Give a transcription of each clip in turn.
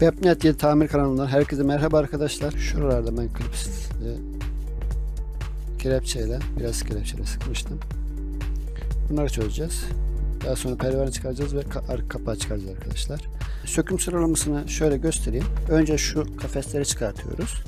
Webnet 7 tamir kanalından herkese merhaba arkadaşlar. Şuralarda ben klipsle kelepçeyle biraz kelepçeyle sıkmıştım. Bunları çözeceğiz. Daha sonra pervane çıkaracağız ve ka- arka kapağı çıkaracağız arkadaşlar. Söküm sıralamasını şöyle göstereyim. Önce şu kafesleri çıkartıyoruz.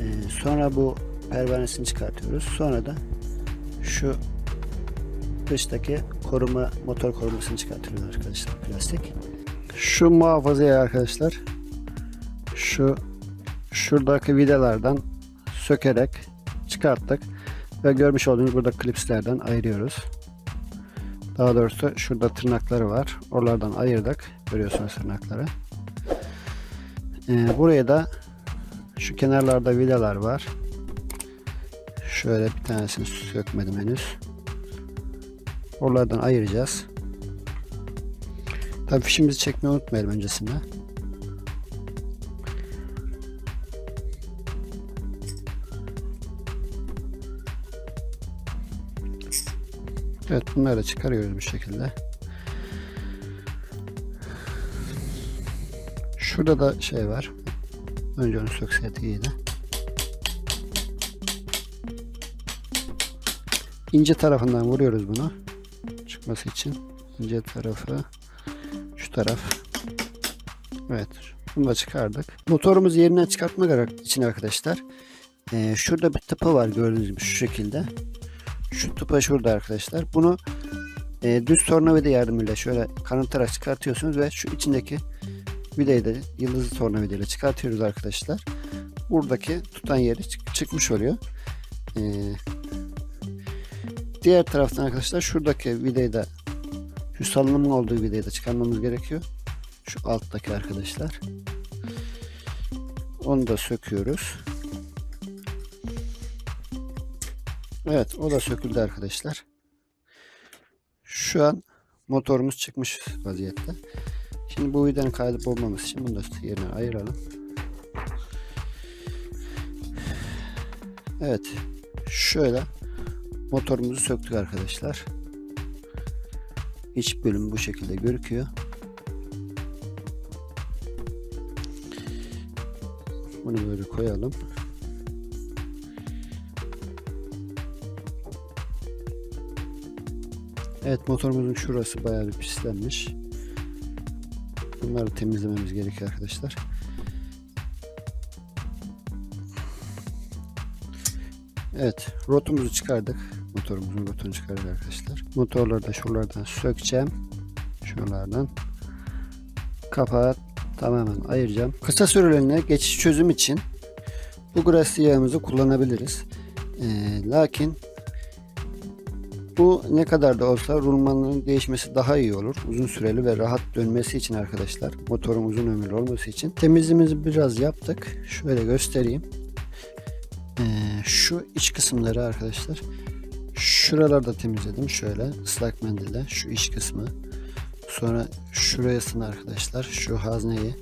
Ee, sonra bu pervanesini çıkartıyoruz. Sonra da şu dıştaki koruma motor korumasını çıkartıyoruz arkadaşlar plastik. Şu muhafazayı arkadaşlar şu şuradaki vidalardan sökerek çıkarttık ve görmüş olduğunuz burada klipslerden ayırıyoruz. Daha doğrusu şurada tırnakları var. Oralardan ayırdık. Görüyorsunuz tırnakları. Ee, buraya da şu kenarlarda vidalar var. Şöyle bir tanesini sökmedim henüz. Oralardan ayıracağız. Tabii fişimizi çekmeyi unutmayalım öncesinde. Evet bunları da çıkarıyoruz bu şekilde. Şurada da şey var. Önce onu sökseydik iyiydi. İnce tarafından vuruyoruz bunu. Çıkması için. ince tarafı taraf. Evet. Bunu da çıkardık. Motorumuzu yerinden çıkartmak için arkadaşlar. eee, şurada bir tıpa var gördüğünüz gibi şu şekilde. Şu tıpa şurada arkadaşlar. Bunu eee, düz tornavida yardımıyla şöyle kanatarak çıkartıyorsunuz ve şu içindeki vidayı da yıldızlı tornavida ile çıkartıyoruz arkadaşlar. Buradaki tutan yeri çık- çıkmış oluyor. Eee, diğer taraftan arkadaşlar şuradaki vidayı da şu salınımın olduğu vidayı da çıkarmamız gerekiyor. Şu alttaki arkadaşlar. Onu da söküyoruz. Evet o da söküldü arkadaşlar. Şu an motorumuz çıkmış vaziyette. Şimdi bu vidanın kayıp olmaması için bunu da yerine ayıralım. Evet. Şöyle motorumuzu söktük arkadaşlar. İç bölüm bu şekilde gözüküyor. Bunu böyle koyalım. Evet motorumuzun şurası bayağı bir pislenmiş. Bunları temizlememiz gerekiyor arkadaşlar. Evet rotumuzu çıkardık. Motorumuzun rotunu çıkardık arkadaşlar. Motorları da şuralardan sökeceğim. Şuralardan. Kapağı tamamen ayıracağım. Kısa süreliğine geçiş çözüm için bu grasli yağımızı kullanabiliriz. Ee, lakin bu ne kadar da olsa rulmanın değişmesi daha iyi olur. Uzun süreli ve rahat dönmesi için arkadaşlar. Motorun uzun ömürlü olması için. Temizliğimizi biraz yaptık. Şöyle göstereyim. Ee, şu iç kısımları arkadaşlar. Şuralarda temizledim. Şöyle ıslak mendille. Şu iç kısmı. Sonra şurasını arkadaşlar. Şu hazneyi.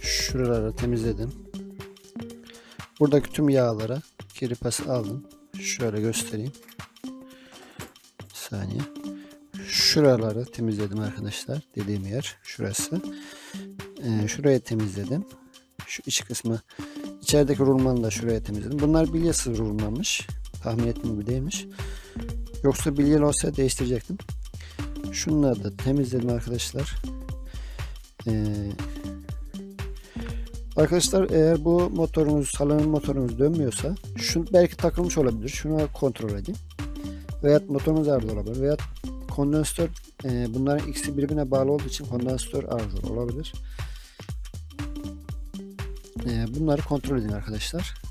Şuraları temizledim. Buradaki tüm yağlara kiri pası aldım. Şöyle göstereyim. Bir saniye. Şuraları temizledim arkadaşlar. Dediğim yer şurası. Ee, şurayı temizledim. Şu iç kısmı içerideki rulmanı da şuraya temizledim. Bunlar bilyasız rulmanmış. Tahmin ettiğim gibi değilmiş. Yoksa bilyeli olsa değiştirecektim. Şunları da temizledim arkadaşlar. Ee, arkadaşlar eğer bu motorunuz, salonun motorunuz dönmüyorsa şu belki takılmış olabilir. Şunu kontrol edin. Veyahut motorunuz arıza olabilir. Veyahut kondansatör e, bunların ikisi birbirine bağlı olduğu için kondansatör arıza olabilir. E, bunları kontrol edin arkadaşlar.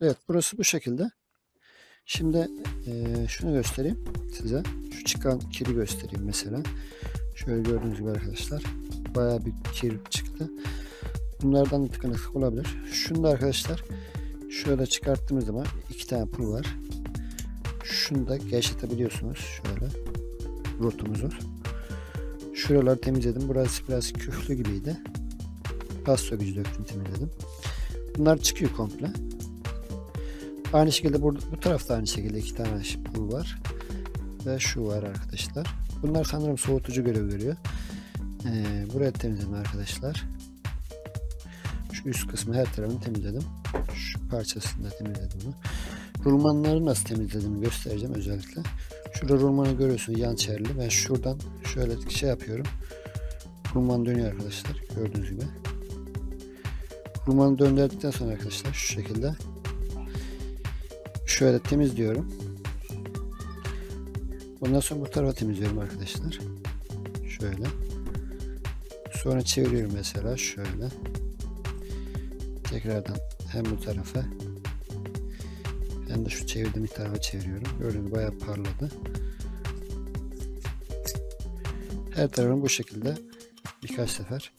Evet burası bu şekilde. Şimdi e, şunu göstereyim size. Şu çıkan kiri göstereyim mesela. Şöyle gördüğünüz gibi arkadaşlar. Bayağı bir kir çıktı. Bunlardan da tıkanıklık olabilir. Şunu da arkadaşlar şöyle çıkarttığımız zaman iki tane pul var. Şunu da gevşetebiliyorsunuz. Şöyle rotumuzu. Şuraları temizledim. Burası biraz küflü gibiydi. Gaz sökücü döktüm temizledim. Bunlar çıkıyor komple. Aynı şekilde burada, bu tarafta aynı şekilde iki tane pul var. Ve şu var arkadaşlar. Bunlar sanırım soğutucu görev görüyor. Ee, burayı temizledim arkadaşlar. Şu üst kısmı her tarafını temizledim. Şu parçasını da temizledim bunu. Rulmanları nasıl temizlediğimi göstereceğim özellikle. Şurada rulmanı görüyorsunuz yan çerli. Ben şuradan şöyle şey yapıyorum. Rulman dönüyor arkadaşlar. Gördüğünüz gibi. Rulmanı döndürdükten sonra arkadaşlar şu şekilde şöyle temizliyorum. Ondan sonra bu tarafa temizliyorum arkadaşlar. Şöyle. Sonra çeviriyorum mesela şöyle. Tekrardan hem bu tarafa hem de şu çevirdiğim tarafa çeviriyorum. Gördüğünüz bayağı parladı. Her tarafını bu şekilde birkaç sefer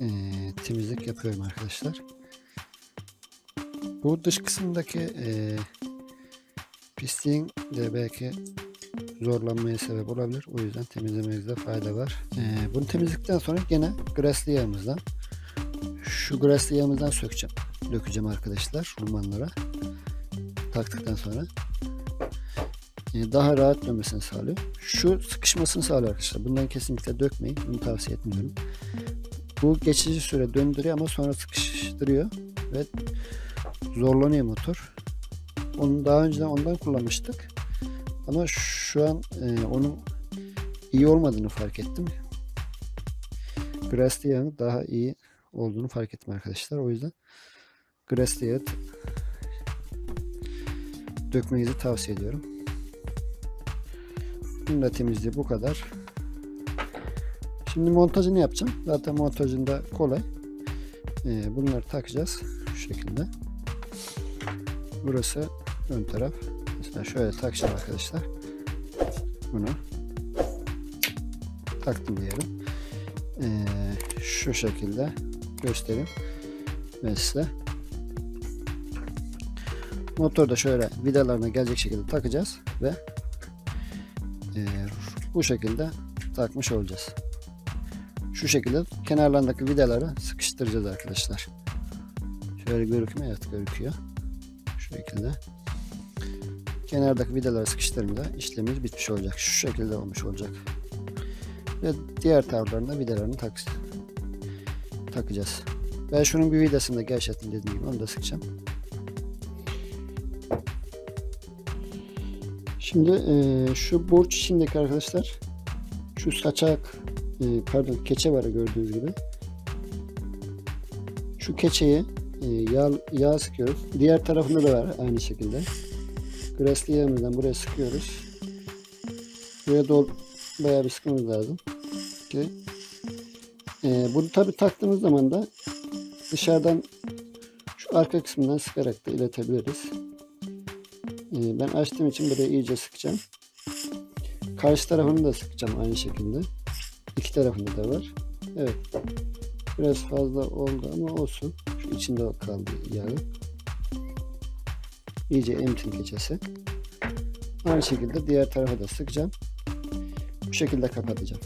eee, temizlik yapıyorum arkadaşlar. Bu dış kısımdaki eee pisliğin de belki zorlanmaya sebep olabilir. O yüzden temizlemenizde fayda var. Ee, bunu temizledikten sonra gene graslı yağımızdan şu graslı yağımızdan sökeceğim. Dökeceğim arkadaşlar rulmanlara. Taktıktan sonra ee, daha rahat dönmesini sağlıyor. Şu sıkışmasını sağlıyor arkadaşlar. Bundan kesinlikle dökmeyin. Bunu tavsiye etmiyorum. Bu geçici süre döndürüyor ama sonra sıkıştırıyor ve zorlanıyor motor. Onu daha önceden ondan kullanmıştık. Ama şu an e, onun iyi olmadığını fark ettim. Grass'li yağın daha iyi olduğunu fark ettim arkadaşlar. O yüzden t- dökmenizi tavsiye ediyorum. Bunun da temizliği bu kadar. Şimdi montajını yapacağım. Zaten montajında kolay. E, bunları takacağız. Şu şekilde. Burası ön taraf. Mesela şöyle takacağım arkadaşlar. Bunu taktım diyelim. Ee, şu şekilde göstereyim ben size. Motoru da şöyle vidalarına gelecek şekilde takacağız ve ee, bu şekilde takmış olacağız. Şu şekilde kenarlarındaki vidaları sıkıştıracağız arkadaşlar. Şöyle görükmüyor. Evet görüküyor. Şekilde kenardaki vidaları sıkıştırınca işlemimiz bitmiş olacak. Şu şekilde olmuş olacak. Ve diğer taraflarında vidalarını tak takacağız. Ben şunun bir vidasını da gevşettim dediğim gibi onu da sıkacağım. Şimdi eee, şu burç içindeki arkadaşlar şu saçak eee, pardon keçe var gördüğünüz gibi. Şu keçeyi yağ, yağ sıkıyoruz. Diğer tarafında da var aynı şekilde. Graslı yağımızdan buraya sıkıyoruz. Buraya dol bayağı bir sıkmamız lazım. Ki, Ee, bunu tabi taktığımız zaman da dışarıdan şu arka kısmından sıkarak da iletebiliriz. Ee, ben açtığım için buraya iyice sıkacağım. Karşı tarafını da sıkacağım aynı şekilde. İki tarafında da var. Evet. Biraz fazla oldu ama olsun. İçinde kaldı yağı. İyice emtin keçesi. Aynı şekilde diğer tarafa da sıkacağım. Bu şekilde kapatacağım.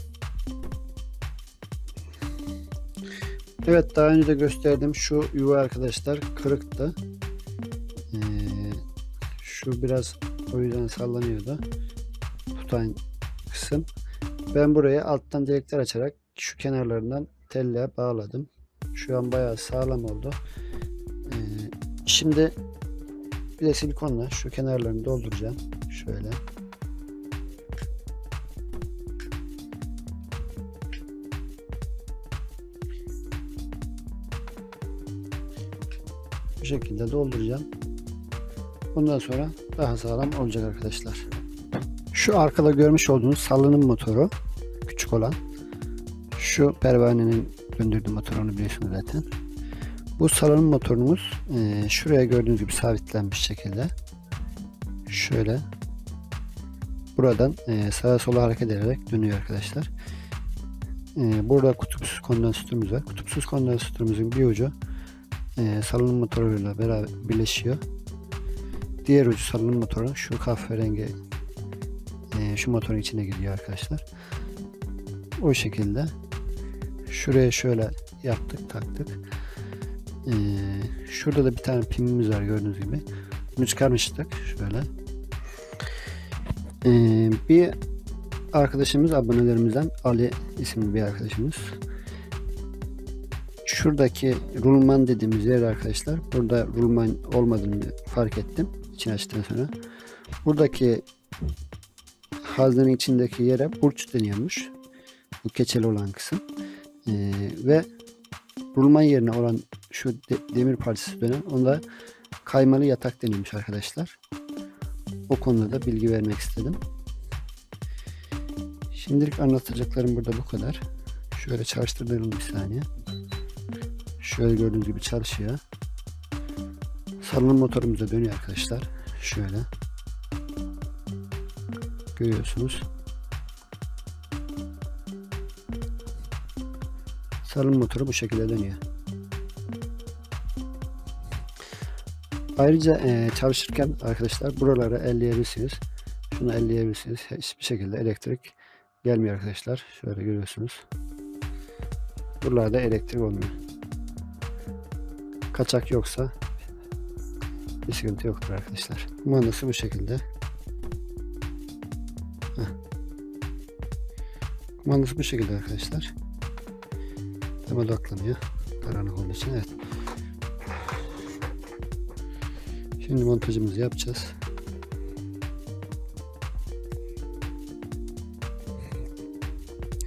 Evet daha önce de gösterdim. Şu yuva arkadaşlar kırıktı. Ee, şu biraz o yüzden sallanıyordu. Tutan kısım. Ben buraya alttan direkler açarak şu kenarlarından telle bağladım. Şu an bayağı sağlam oldu. Ee, şimdi bir de silikonla şu kenarlarını dolduracağım. Şöyle. Bu şekilde dolduracağım. Bundan sonra daha sağlam olacak arkadaşlar. Şu arkada görmüş olduğunuz salınım motoru küçük olan şu pervanenin döndürdüğü motor onu biliyorsunuz zaten. Bu salınım motorumuz e, şuraya gördüğünüz gibi sabitlenmiş şekilde. Şöyle buradan e, sağa sola hareket ederek dönüyor arkadaşlar. E, burada kutupsuz kondansatörümüz var. Kutupsuz kondansatörümüzün bir ucu e, salınım motoruyla beraber birleşiyor. Diğer ucu salınım motoru şu kahverengi e, şu motorun içine giriyor arkadaşlar. O şekilde şuraya şöyle yaptık taktık. Ee, şurada da bir tane pimimiz var gördüğünüz gibi. Bunu çıkarmıştık şöyle. Ee, bir arkadaşımız abonelerimizden Ali isimli bir arkadaşımız. Şuradaki rulman dediğimiz yer arkadaşlar. Burada rulman olmadığını fark ettim. İçini açtıktan sonra. Buradaki haznenin içindeki yere burç deniyormuş. Bu keçeli olan kısım. Ee, ve rulman yerine olan şu de- demir parçası dönen onda kaymalı yatak deniyormuş arkadaşlar. O konuda da bilgi vermek istedim. Şimdilik anlatacaklarım burada bu kadar. Şöyle çalıştıralım bir saniye. Şöyle gördüğünüz gibi çalışıyor. Salınım motorumuz da dönüyor arkadaşlar. Şöyle. Görüyorsunuz. Salınım motoru bu şekilde dönüyor. Ayrıca eee, çalışırken arkadaşlar buraları elleyebilirsiniz. Şunu elleyebilirsiniz. Hiçbir şekilde elektrik gelmiyor arkadaşlar. Şöyle görüyorsunuz. Buralarda elektrik olmuyor. Kaçak yoksa bir sıkıntı yoktur arkadaşlar. Kumandası bu şekilde. Heh. Kumandası bu şekilde arkadaşlar. Tam odaklanıyor. Karanlık olduğu için evet. Şimdi montajımızı yapacağız.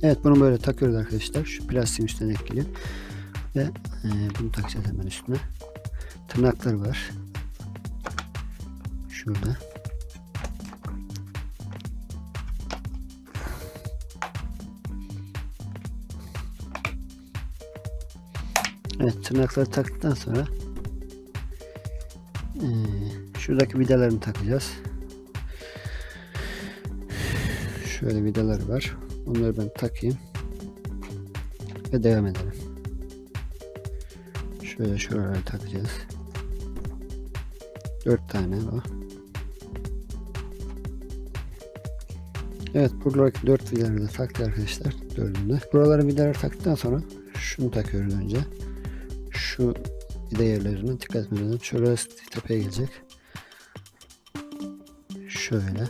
Evet bunu böyle takıyoruz arkadaşlar. Şu plastiğin üstüne ekleyelim. Ve e, bunu takacağız hemen üstüne. Tırnakları var. Şurada. Evet tırnakları taktıktan sonra şuradaki vidalarını takacağız. Şöyle vidaları var. Onları ben takayım. Ve devam edelim. Şöyle şuraları takacağız. Dört tane o. Evet buradaki dört vidaları da taktı arkadaşlar. Dördünde. Buraları vidaları taktıktan sonra şunu takıyoruz önce. Şu vida yerlerine dikkat etmemiz lazım. Şurası tepeye gelecek. Şöyle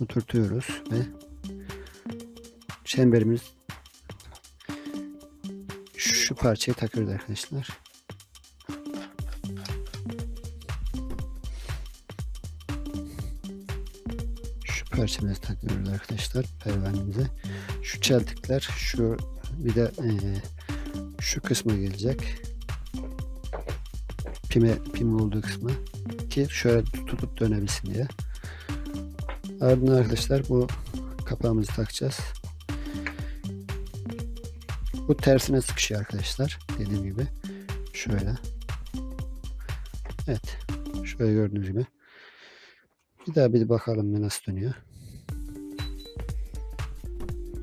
oturtuyoruz ve çemberimiz şu parçaya takıyoruz arkadaşlar. Şu parçamızı takıyoruz arkadaşlar pervanemize. Şu çeltikler şu bir de eee, şu kısma gelecek. Pime pim olduğu kısmı ki şöyle tutup dönebilsin diye. Ardından arkadaşlar bu kapağımızı takacağız. Bu tersine sıkışıyor arkadaşlar. Dediğim gibi. Şöyle. Evet. Şöyle gördüğünüz gibi. Bir daha bir bakalım nasıl dönüyor.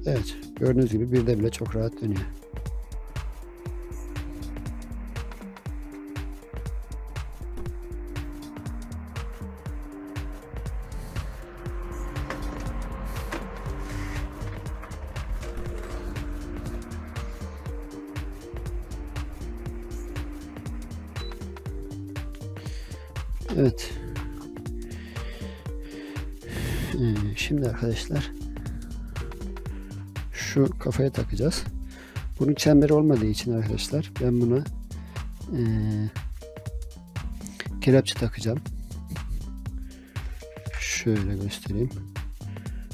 Evet. Gördüğünüz gibi bir de bile çok rahat dönüyor. Evet. Ee, Şimdi arkadaşlar şu kafaya takacağız. Bunun çemberi olmadığı için arkadaşlar ben buna eee kelepçe takacağım. Şöyle göstereyim.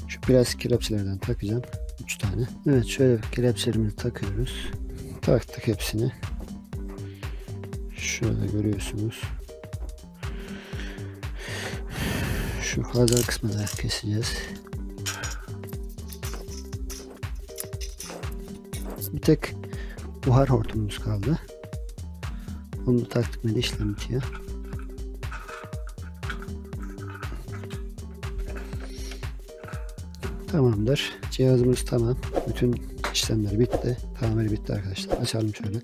Şu biraz kelepçelerden takacağım. 3 tane. Evet şöyle kelepçelerimizi takıyoruz. Taktık hepsini. Şöyle görüyorsunuz. Şu hazır kısmını keseceğiz. Bir tek buhar hortumumuz kaldı. Onu taktık mı işlem bitiyor. Tamamdır. Cihazımız tamam. Bütün işlemler bitti. Tamamı bitti arkadaşlar. Açalım şöyle.